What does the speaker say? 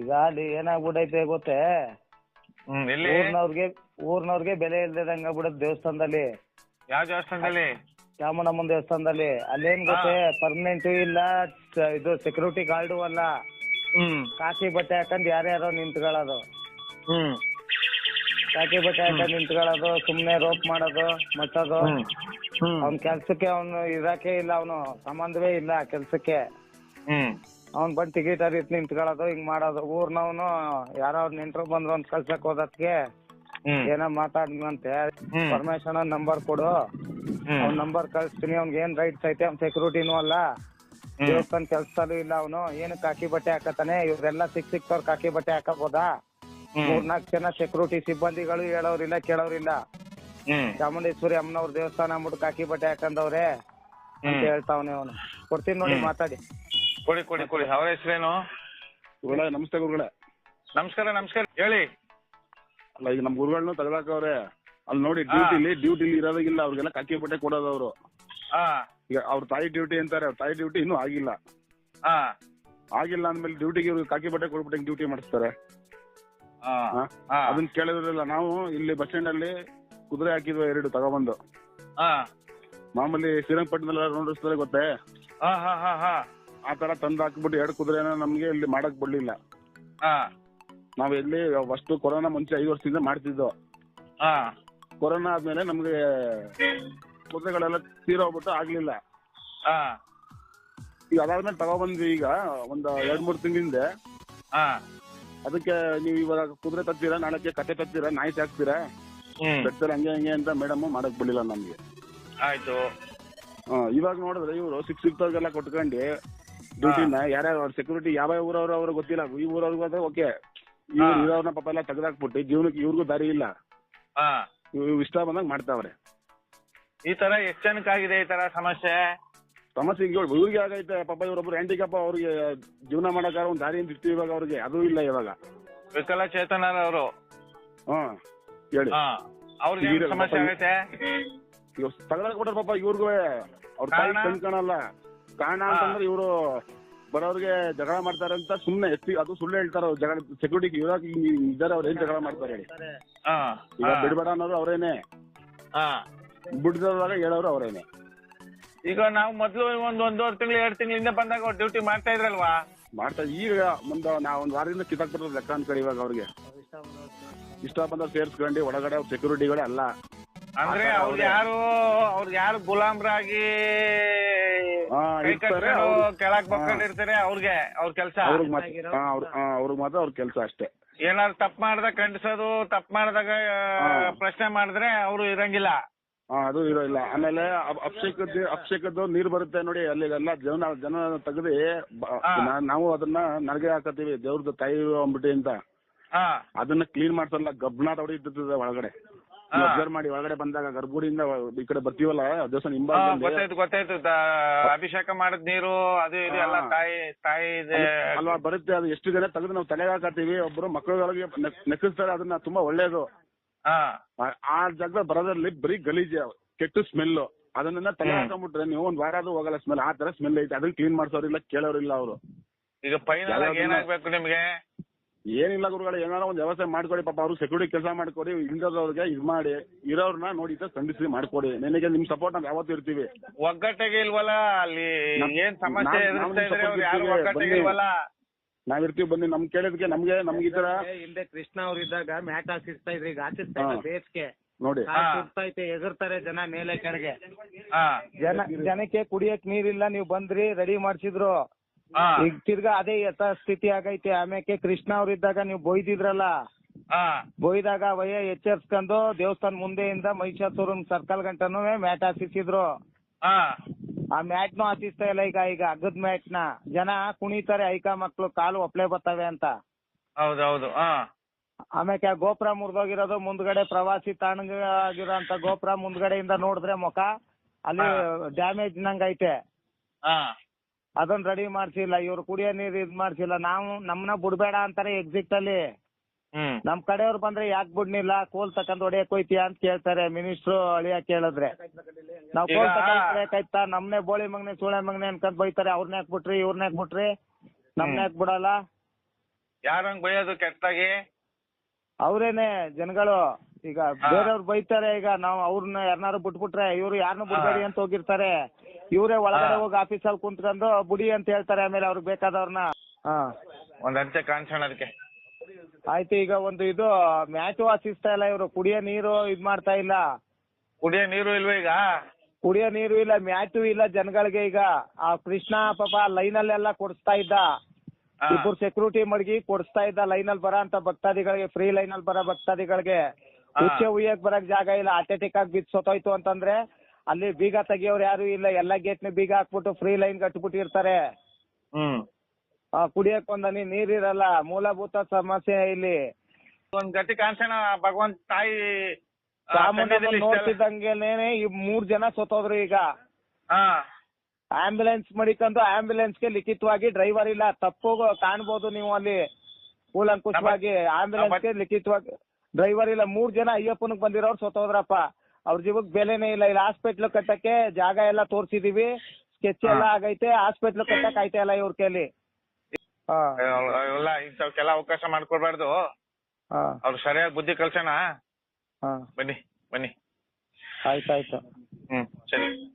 ಈಗ ಅಲ್ಲಿ ಏನಾಗ್ಬಿಟ್ಟೈತೆ ಗೊತ್ತೇ? ಹ್ಮ್ ಎಲ್ಲಿ? ಊರ್ನವ್ರಿಗೆ ಊರ್ನವ್ರಿಗೆ ಬೆಲೆ ಇಲ್ದಂಗ ಆಗ್ಬಿಡತ್ ದೇವಸ್ಥಾನದಲ್ಲಿ. ಯಾವ ದೇವಸ್ಥಾನದಲ್ಲಿ? ಚಾಮುಂಡಮ್ಮನ ದೇವಸ್ಥಾನದಲ್ಲಿ. ಅಲ್ಲೇನ್ ಗೊತ್ತೇ ಪರ್ಮನೆಂಟ್ ಇಲ್ಲ ಸ- ಇದು ಸೆಕ್ಯೂರಿಟಿ ಗಾರ್ಡು ಅಲ್ಲ. ಹ್ಮ್. ಕಾಕಿ ಬಟ್ಟೆ ಹಾಕೊಂಡ್ ಯಾರ್ಯಾರೋ ನಿಂತ್ಕೊಳ್ಳೋದು. ಹ್ಮ್. ಕಾಕಿ ಬಟ್ಟೆ ಹಾಕೊಂಡ್ ನಿಂತ್ಕೊಳ್ಳೋದು ಸುಮ್ನೆ ರೋಪ್ ಮಾಡೋದು ಮಟ್ಟೋದು. ಹ್ಮ್. ಹ್ಮ್. ಅವ್ನ್ ಕೆಲ್ಸಕ್ಕೆ ಅವ್ನು ಇರಕ್ಕೆ ಇಲ್ಲ ಅವನು ಸಂಬಂಧವೇ ಇಲ್ಲ ಕೆಲ್ಸಕ್ಕೆ. ಹ್ಮ್. ಅವ್ನ್ ಬಂದ್ ಟಿಕೆಟ್ ಇತ್ ನಿಂತ್ಕೊಳ್ಳೋದು ಹಿಂಗ್ ಮಾಡೋದು. ಊರ್ನವ್ನು ಯಾರೋ ಅವ್ರ ನೆಂಟ್ರು ಬಂದ್ರು ಅಂತ ಕಳ್ಸಕ್ ಹೋದತ್ಗೆ ಹ್ಮ್. ಏನೋ ಮಾತಾಡ್ನಂತೆ ಹ್ಮ್. ಪರ್ಮಿಷನ್ ನಂಬರ್ ಕೊಡು. ಹ್ಮ್. ಅವ್ನ ನಂಬರ್ ಕಳಿಸ್ತೀನಿ ಅವ್ನಿಗೆ ಏನ್ ರೈಟ್ಸ್ ಐತೆ ಅವ್ನ್ ಸೆಕ್ಯೂರಿಟಿನೂ ಅಲ್ಲ. ಹ್ಮ್. ದೇವಸ್ಥಾನ ಕೆಲ್ಸದಲ್ಲೂ ಇಲ್ಲ ಅವನು. ಏನು ಕಾಕಿ ಬಟ್ಟೆ ಹಾಕತಾನೆ ಇವ್ರೆಲ್ಲ ಸಿಕ್ ಸಿಕ್ತವ್ರ ಕಾಕಿ ಬಟ್ಟೆ ಹಾಕಬೋದಾ? ಹ್ಮ್. ಮೂರ್ನಾಲ್ಕು ಜನ ಸೆಕ್ಯೂರಿಟಿ ಸಿಬ್ಬಂದಿಗಳು ಹೇಳೋರಿಲ್ಲ ಕೇಳೋರಿಲ್ಲ. ಹ್ಮ್. ಚಾಮುಂಡೇಶ್ವರಿ ಅಮ್ಮನವ್ರ ದೇವಸ್ಥಾನ ಅಂದ್ಬಿಟ್ಟು ಕಾಕಿ ಬಟ್ಟೆ ಹಾಕಂದವ್ರೆ ಅಂತ ಹ್ಮ್. ಹೇಳ್ತಾವನೆ ಅವನು. ಕೊಡ್ತೀನಿ ನೋಡಿ ಹ್ಮ್. ಮಾತಾಡಿ. ಕೊಡಿ ಕೊಡಿ ಕೊಡಿ. ಅವರ ಹೆಸರೇನು ಗುರುಗಳೇ ನಮಸ್ತೆ ಗುರುಗಳೇ. ನಮಸ್ಕಾರ ನಮಸ್ಕಾರ. ಹೇಳಿ. ಅಲ್ಲ ಈಗ ನಮ್ ಗುರುಗಳನ್ನ ತಗೊಳಕವ್ರೆ ಅಲ್ಲಿ ನೋಡಿ. ಡ್ಯೂಟಿಲಿ ಡ್ಯೂಟಿಲಿ ಇರೋದಾಗಿಲ್ಲ ಅವ್ರಿಗೆಲ್ಲ ಕಾಕಿ ಬಟ್ಟೆ ಕೊಡೋದು ಅವರು. ಹಾ. ಈಗ ಅವ್ರ ತಾಯಿ ಡ್ಯೂಟಿ ಅಂತಾರೆ ಅವ್ರ ತಾಯಿ ಡ್ಯೂಟಿ ಇನ್ನೂ ಆಗಿಲ್ಲ. ಹಾ. ಆಗಿಲ್ಲ ಅಂದ್ಮೇಲೆ ಡ್ಯೂಟಿಗೆ ಇವ್ರಿಗೆ ಕಾಕಿ ಬಟ್ಟೆ ಕೊಡ್ಬಿಟ್ಟು ಡ್ಯೂಟಿ ಮಾಡಿಸ್ತಾರೆ? ಹಾ. ಅದನ್ನ ಕೇಳಿದ್ರಲ್ಲ ನಾವು ಇಲ್ಲಿ ಬಸ್ ಸ್ಟ್ಯಾಂಡ್ ಅಲ್ಲಿ ಕುದುರೆ ಹಾಕಿದ್ವಿ ಎರಡು ತಗೊಬಂದು. ಹಾ. ಮಾಮೂಲಿ ಶ್ರೀರಂಗಪಟ್ಟಣದಲ್ಲ ನೋಡಿಸ್ತಾರೆ ಗೊತ್ತೇ? ಹಾ ಹಾ ಹಾ ಹಾ. ಆ ತರ ತಂದು ಹಾಕ್ಬಿಟ್ಟು ಎರಡು ಕುದುರೆನ ನಮ್ಗೆ ಇಲ್ಲಿ ಮಾಡಕ್ ಬಿಡ್ಲಿಲ್ಲ. ಹಾ. ನಾವ್ ಇಲ್ಲಿ ಫಸ್ಟ್ ಕೊರೋನಾ ಮುಂಚೆ ಐದು ವರ್ಷದಿಂದ ಮಾಡ್ತಿದ್ದೋ. ಹಾ. ಕೊರೋನಾ ಆದ್ಮೇಲೆ ನಮ್ಗೆ ಕುದುರೆಗಳೆಲ್ಲ ತೀರೋಗ್ಬಿಟ್ಟು ಆಗ್ಲಿಲ್ಲ. ಹಾ. ಈಗ ಅದಾದ್ಮೇಲೆ ತಗೊಬಂದ್ವಿ ಈಗ ಒಂದ್ ಎರಡ್ ಮೂರ್ ತಿಂಗಳಿಂದ. ಹಾ. ಅದಕ್ಕೆ ನೀವು ಇವಾಗ ಕುದುರೆ ತತ್ತೀರಾ ನಾಳೆಗೆ ಕತೆ ತತ್ತೀರಾ ನಾಯಿ ಹಾಕ್ತೀರಾ? ಹ್ಮ್. ಹಂಗೆ ಹಂಗೆ ಅಂತ ಮೇಡಮ್ ಮಾಡಕ್ ಬಿಡ್ಲಿಲ್ಲ ನಮ್ಗೆ. ಆಯ್ತು. ಇವಾಗ ನೋಡಿದ್ರೆ ಇವರು ಸಿಕ್ಸ್ ಸಿಕ್ತವ್ರಿಗೆಲ್ಲ ಕೊಟ್ಕೊಂಡು ಡ್ಯೂಟಿನ ಯಾರ್ಯಾರು ಅವ್ರ ಸೆಕ್ಯೂರಿಟಿ ಯಾವ ಯಾವ ಊರವ್ರು ಅವ್ರಿಗೆ ಗೊತ್ತಿಲ್ಲ. ಈ ಊರವ್ರಿಗೆ ಹೋದ್ರೆ ಓಕೆ ಇವ್ರು. ಇರೋರ್ನ ಪಾಪ ಎಲ್ಲ ತೆಗ್ದಾಕ್ಬಿಟ್ಟು ಜೀವನಕ್ಕೆ ಇವ್ರಿಗೂ ದಾರಿ ಇಲ್ಲ. ಇವ್ ಇಷ್ಟ ಬಂದಂಗ್ ಮಾಡ್ತಾವ್ರೆ. ಈ ತರ ಎಷ್ಟ್ ಜನಕ್ಕಾಗಿದೆ ಈ ತರ ಸಮಸ್ಯೆ? ಸಮಸ್ಯೆ ಈಗ ಇವ್ರ್- ಇವ್ರಿಗೆ ಆಗೈತೆ. ಪಾಪ ಇವ್ರೊಬ್ರು ಹ್ಯಾಂಡಿಕ್ಯಾಪ್ ಅವ್ರಿಗೆ ಜೀವನ ಮಾಡಕ್ಕಾರ ಒಂದ್ ದಾರಿ ಅಂತ ಇರ್ತೀವಿ ಇವಾಗ ಅವ್ರಿಗೆ? ಅದು ಇಲ್ಲ ಇವಾಗ. ವಿಕಲ ಹಾ ಹೇಳಿ. ಹಾ. ಅವ್ರಿಗೆ ಸಮಸ್ಯೆ ಆಗೈತೆ? ಇವ್ ತಗೊಳಕ್ ಕೊಟ್ರ ಪಾಪ ಇವ್ರಿಗೂ ಅವ್ರ ತಾಯಿ ಕಾರಣ? ಕಣ್ ಕಾಣಲ್ಲ. ಕಾರಣ ಅಂತಂದ್ರೆ ಇವರು ಬರೋರ್ಗೆ ಜಗಳ ಮಾಡ್ತಾರೆ ಅಂತ ಸುಮ್ನೆ ಎಷ್ಟು ಅದು ಸುಳ್ಳು ಹೇಳ್ತಾರೆ ಅವ್ರು ಜಗಳ ಸೆಕ್ಯೂರಿಟಿ ಇವಾಗ ಇದ್ದಾರೆ ಅವ್ರ ಏನ್ ಜಗಳ ಮಾಡ್ತಾರೆ ಹೇಳಿ. ಹಾ. ಈಗ. ಬಿಡ್ಬೇಡ ಅನ್ನೋರು ಅವರೇನೆ. ಬಿಡ್ದಾಗ ಹೇಳೋರು ಅವರೇನೆ. ಈಗ ನಾವು ಮೊದ್ಲು ಒಂದ್ ಒಂದೂವರೆ ತಿಂಗಳು ಎರಡು ತಿಂಗಳಿಂದ ಬಂದಾಗ ಡ್ಯೂಟಿ ಮಾಡ್ತಾ ಇದ್ರಲ್ವಾ? ಮಾಡ್ತಾ ಈಗ ಮುಂದೆ ನಾವ್ ಒಂದ್ ವಾರದಿಂದ ಕಿತ್ತಾಕ್ ಬರ್ತದೆ ಲೆಕ್ಕ ಅನ್ಕೊಳ್ಳಿ ಇವಾಗ ಅವ್ರಿಗೆ. ಇಷ್ಟ ಬಂದ ಸೇರ್ಸ್ಕೊಂಡು. ಒಳಗಡೆ ಅವ್ರ ಸೆಕ್ಯೂರಿಟಿಗಳೇ ಅಲ್ಲ. ಅಂದ್ರೆ ಅವ್ರು ಯಾರು ಅವ್ರು ಯಾರು ಗುಲಾಮ್ರಾಗಿ ಕೆಳಕ್. ಬಕ್ಕೊಂಡಿರ್ತಾರೆ ಅವ್ರಿಗೆ ಅವ್ರ ಕೆಲ್ಸ. ಅವ್ರಿಗೆ ಮಾತ್ರ ಹಾ, ಅವ್ರ್- ಕೆಲಸ ಅಷ್ಟೇ. ಏನಾದ್ರು ತಪ್ಪು ಮಾಡ್ದಾಗ ಖಂಡಿಸೋದು ತಪ್ಪು ಮಾಡಿದಾಗ ಪ್ರಶ್ನೆ ಮಾಡಿದ್ರೆ ಅವರು ಇರಂಗಿಲ್ಲ. ಹಾ ಅದು ಇರೋ ಇಲ್ಲ. ಆಮೇಲೆ ಅಭಿಷೇಕದ ಅಭಿಷೇಕದ್ದು ನೀರು ಬರುತ್ತೆ ನೋಡಿ ಅಲ್ಲಿ ಎಲ್ಲ ಜನ ಜನ ತೆಗ್ದಿ ನಾವು ಅದನ್ನ ನನಗೆ ಹಾಕತ್ತೀವಿ ದೇವ್ರದ್ದು ತಾಯಿ ಅಂದ್ಬಿಟ್ಟು ಅಂತ. ಅದನ್ನ ಕ್ಲೀನ್ ಮಾಡ್ಸಲ್ಲ ಗಬ್ನ ಇಟ್ಟಿರ್ತದೆ ಒಳಗಡೆ. ಅಬ್ಸರ್ವ್ ಮಾಡಿ ಒಳಗಡೆ ಬಂದಾಗ ಗರ್ಭಗುಡಿಯಿಂದ ಈ ಕಡೆ ಬರ್ತೀವಲ್ಲ ದೇವಸ್ಥಾನ ಹಾ, ಹಿಂಭಾಗದಲ್ಲಿ ಗೊತ್ತಾಯ್ತು ಗೊತ್ತಾಯ್ತು. ಅಭಿಷೇಕ ಮಾಡಿದ ನೀರು ಅದು ಇದು ಎಲ್ಲ ತಾಯಿ ತಾಯಿ ಇದೆ. ಅಲ್ವಾ ಬರುತ್ತೆ ಅದು ಎಷ್ಟು ಜನ ತೆಗೆದು ನಾವು ತಲೆ ಹಾಕತ್ತೀವಿ ಒಬ್ರು ಮಕ್ಕಳೊಳಗೆ ನೆಕ್ಕಿಸ್ತಾರೆ ಅದನ್ನ ತುಂಬಾ ಒಳ್ಳೇದು. ಹಾ. ಆ- ಆ ಜಾಗದ ಬರೋದ್ರಲ್ಲಿ ಬರೀ ಗಲೀಜು ಕೆಟ್ಟು ಸ್ಮೆಲ್ ಅದನ್ನ ತಲೆ ಹ್ಮ್. ಹಾಕೊಂಡ್ಬಿಟ್ರೆ ನೀವು ಒಂದ್ ವಾರ ಆದ್ರೂ ಹೋಗಲ್ಲ ಸ್ಮೆಲ್ ಆ ತರ ಸ್ಮೆಲ್ ಐತೆ. ಅದನ್ನ ಕ್ಲೀನ್ ಮಾಡ್ಸೋರಿಲ್ಲ ಕೇಳೋರಿಲ್ಲ ಅವರು. ಈಗ ಫೈನಲ್ ಏನಾಗ್ಬೇಕು ನಿಮ್ಗೆ? ಏನಿಲ್ಲ ಗುರುಗಳು ಏನಾರ ಒಂದ್ ವ್ಯವಸ್ಥೆ ಮಾಡ್ಕೊಡಿ ಪಾಪ ಅವ್ರು ಸೆಕ್ಯೂರಿಟಿ ಕೆಲಸ ಮಾಡ್ಕೊಡಿ ಇಲ್ದವ್ರಿಗೆ ಇದ್ ಮಾಡಿ ಇರೋರ್ನ ನೋಡಿ ಈ ಖಂಡಿಸಿ ಮಾಡ್ಕೊಡಿ. ನಿನಗೆ ನಿಮ್ ಸಪೋರ್ಟ್ ನಾವ್ ಯಾವತ್ತೂ ಇರ್ತೀವಿ. ಒಗ್ಗಟ್ಟಿಗೆ ಇಲ್ವಲ್ಲ ಅಲ್ಲಿ ಏನ್ ಸಮಸ್ಯೆ ನಾವ್- ನಾವ್ ಎದುರಿಸ್ತಾ ಇದ್ರೆ ಅವ್ರು ಯಾರು support ಒಗ್ಗಟ್ಟಿಗೆ ಇಲ್ವಲ್ಲ? ನಾವ್ ಇರ್ತೀವಿ ಬನ್ನಿ. ನಮ್ ಕೇಳಿದ್ಕೆ ನಮ್ಗೆ ನಮ್ಗೆ ಈ ತರ ಹಿಂದೆ ಕೃಷ್ಣ ಅವ್ರು ಇದ್ದಾಗ ಮ್ಯಾಟ್ ಹಾಕಿಸ್ತಾ ಇದ್ರಿ ಈಗ ಹಾಕಿಸ್ತಾ ಇಲ್ಲ. ಬೇಸ್ಗೆ. ನೋಡಿ. ಹಾ. ಸುರ್ತೈತೆ ಎಗರ್ತಾರೆ ಜನ ಮೇಲೆ ಕೆಳಗೆ. ಹಾ. ಜನ ಜನಕ್ಕೆ ಕುಡಿಯಕ್ ನೀರಿಲ್ಲ ನೀವು ಬಂದ್ರಿ ರೆಡಿ ಮಾಡ್ಸಿದ್ರು. ಈಗ ತಿರ್ಗಾ ಅದೇ ಯಥಾಸ್ಥಿತಿ ಆಗೈತೆ. ಆಮ್ಯಾಕೆ ಕೃಷ್ಣ ಅವ್ರಿದ್ದಾಗ ನೀವು ಬೊಯ್ದಿದ್ರಲ್ಲ? ಬೊಯ್ದಾಗ ವಯ ಎಚ್ಚರಿಸ್ಕೊಂಡು ದೇವಸ್ಥಾನ ಮುಂದೆಯಿಂದ ಮಹಿಷಾಸುರನ್ ಸರ್ಕಲ್ ಗಂಟನು ಮ್ಯಾಟ್ ಹಾಸಿಸಿದ್ರು ಆ ಮ್ಯಾಟ್ ನು ಹಾಸಿಸ್ತಾ ಇಲ್ಲ ಈಗ ಈಗ ಅಗ್ಗದ ಮ್ಯಾಟ್ನ ಜನ ಕುಣಿತಾರೆ ಐಕ ಮಕ್ಳು ಕಾಲು ಒಪ್ಲೆ ಬರ್ತವೆ ಅಂತ. ಹೌದೌದು ಆಮ್ಯಾಕೆ ಆ ಗೋಪುರ ಮುರಿದೋಗಿರೋದು ಮುಂದ್ಗಡೆ ಪ್ರವಾಸಿ ತಾಣ ಆಗಿರೋಂತ ಗೋಪುರ ಮುಂದ್ಗಡೆಯಿಂದ ನೋಡಿದ್ರೆ ಮುಖ ಅಲ್ಲಿ ಡ್ಯಾಮೇಜ್ ನಂಗೈತೆ. ಅದನ್ನ ರೆಡಿ ಮಾಡ್ಸಿಲ್ಲ ಇವ್ರು ಕುಡಿಯೋ ನೀರು ಇದ್ ಮಾಡ್ಸಿಲ್ಲ. ನಾವು ನಮ್ಮನ್ನ ಬಿಡ್ಬೇಡ ಅಂತಾರೆ ಎಕ್ಸಿಟ್ ಅಲ್ಲಿ. ಹ್ಮ್. ನಮ್ ಕಡೆಯವ್ರು ಬಂದ್ರೆ ಯಾಕೆ ಬಿಡ್ನಿಲ್ಲ? ಕೋಲ್ ತಕೊಂಡ್ ಹೊಡಿಯಕ್ ಹೋಯ್ತೀಯ ಅಂತ ಕೇಳ್ತಾರೆ. ಮಿನಿಸ್ಟ್ರು ಅಳಿಯ ಕೇಳಿದ್ರೆ. ನಾವ್ ಕೋಲ್ ಈಗ- ತಕೊಂಡ್ಬೇಕಾಯ್ತಾ ನಮ್ನೆ ಬೋಳಿ ಮಗ್ನೆ ಸೂಳೆ ಮಗ್ನೆ ಅನ್ಕೊಂಡ್ ಬೈತಾರೆ. ಅವ್ರನ್ನ ಯಾಕ್ ಬಿಟ್ರಿ? ಇವ್ರನ್ನ ಯಾಕ್ ಬಿಟ್ರಿ? ನಮ್ನ ಯಾಕ್ ಬಿಡಲ್ಲ? ಯಾರಂಗ್ ಬೈಯೋದು ಕೆಟ್ಟಾಗಿ ಅವ್ರೇನೆ ಜನಗಳು. ಈಗ. ಬೇರೆಯವ್ರು ಬೈತಾರೆ ಈಗ. ನಾವು ಅವ್ರನ್ನ ಯಾರನ್ನಾರು ಬಿಟ್ಬಿಟ್ರೆ ಇವ್ರು ಯಾರನ್ನೂ ಬಿಡ್ಬೇಡಿ ಅಂತ ಹೋಗಿರ್ತಾರೆ. ಇವರೇ ಒಳಗಡೆ ಹೋಗಿ ಹೋಗಿ ಆಫೀಸಲ್ಲಿ ಕುಂತ್ಕೊಂಡು ಬುಡಿ ಅಂತ ಹೇಳ್ತಾರೆ ಆಮೇಲೆ ಅವ್ರಿಗೆ ಬೇಕಾದವ್ರನ್ನ. ಹಾ. ಒಂದ್ ಕಾಣಿಸೋಣ ಅದಕ್ಕೆ. ಆಯ್ತು ಈಗ ಒಂದು ಇದು ಮ್ಯಾಚು ಆಸಿಸ್ತಾ ಇಲ್ಲ ಇವರು ಕುಡಿಯೋ ನೀರು ಇದ್ ಮಾಡ್ತಾ ಇಲ್ಲ. ಕುಡಿಯೋ ನೀರು ಇಲ್ವಾ ಈಗ? ಕುಡಿಯೋ ನೀರು ಇಲ್ಲ ಮ್ಯಾಚು ಇಲ್ಲ ಜನಗಳಿಗೆ ಈಗ. ಆ ಕೃಷ್ಣ ಪಾಪ ಲೈನಲ್ಲೆಲ್ಲ ಕೊಡಿಸ್ತಾ ಇದ್ದ. ಹಾ. ಇಬ್ಬರು ಸೆಕ್ಯೂರಿಟಿ ಮಡಗಿ ಕೊಡಿಸ್ತಾ ಇದ್ದ ಲೈನಲ್ಲಿ ಬರೋ ಅಂತ ಭಕ್ತಾದಿಗಳಿಗೆ ಫ್ರೀ ಲೈನಲ್ಲಿ ಬರೋ ಭಕ್ತಾದಿಗಳಿಗೆ. ಹಾ. ಹುಚ್ಚೆ ಉಯ್ಯಕ್ ಬರಕ್ ಜಾಗ ಇಲ್ಲ ಅಟೆಟಿಕ್ ಆಗಿ ಬಿದ್ದು ಸೊತ್ತೋಯ್ತು ಅಂತಂದ್ರೆ ಅಲ್ಲಿ ಬೀಗ ತೆಗಿಯೋರು ಯಾರು ಇಲ್ಲ. ಎಲ್ಲ ಗೇಟ್ನ ಬೀಗ ಹಾಕ್ಬಿಟ್ಟು ಫ್ರೀ ಲೈನ್ ಕಟ್ಬಿಟ್ಟಿರ್ತಾರೆ. ಹ್ಮ್. ಆ, ಕುಡಿಯಕ್ ಒಂದ್ ಹನಿ ನೀರಿರಲ್ಲ ಮೂಲಭೂತ ಸಮಸ್ಯೆ ಇಲ್ಲಿ. ಒಂದ್ ಗತಿ ಕಾಣ್ಸೋಣ ಭಗವಂತ ತಾಯಿ ಆ, ಚಾಮುಂಡಮ್ಮ ಸನ್ನಿಧಿಲಿ ಇಷ್ಟೆಲ್ಲ- ನೋಡ್ತಿದ್ದಂಗೆನೆ ಈ ಮೂರ್ ಜನ ಸತ್ತೋದ್ರು ಈಗ. ಹಾ. ಆಂಬ್ಯುಲೆನ್ಸ್ ಮಡಿಕೊಂಡು ಆಂಬ್ಯುಲೆನ್ಸ್ಗೆ ಲಿಖಿತವಾಗಿ ಡ್ರೈವರ್ ಇಲ್ಲ. ತಪ್ಪು ಕಾಣ್ಬೋದು ನೀವು ಅಲ್ಲಿ. ಕೂಲಂಕುಷವಾಗಿ ಆಂಬ್ಯುಲೆನ್ಸ್ಗೆ ಲಿಖಿತವಾಗಿ ಡ್ರೈವರ್ ಇಲ್ಲ. ಮೂರ್ ಜನ ಅಯ್ಯಪ್ಪನಿಗೆ ಬಂದಿರೋರು ಸತ್ತೋದ್ರಪ್ಪ. ಅವ್ರ ಜೀವಕ್ ಬೆಲೆನೇ ಇಲ್ಲ. ಇಲ್ಲಿ ಹಾಸ್ಪಿಟ್ಲ್ ಕಟ್ಟಕ್ಕೆ ಜಾಗ ಎಲ್ಲ ತೋರ್ಸಿದೀವಿ. ಸ್ಕೆಚ್ ಎಲ್ಲ ಆಗೈತೆ. ಹಾಸ್ಪಿಟ್ಲ್ ಕಟ್ಟಕ್ ಆಯ್ತಾ ಇಲ್ಲ ಇವ್ರ ಕೈಲಿ. ಹಾ. ಎಲ್ಲ ಇಂಥವ್ಕೆಲ್ಲ ಅವಕಾಶ ಮಾಡ್ಕೊಡ್ಬಾರ್ದು. ಹಾ. ಅವ್ರು ಸರಿಯಾಗಿ ಬುದ್ಧಿ ಕಲ್ಸೋಣ. ಹಾ. ಬನ್ನಿ ಬನ್ನಿ. ಆಯ್ತಾಯ್ತು. ಹ್ಮ್ ಸರಿ.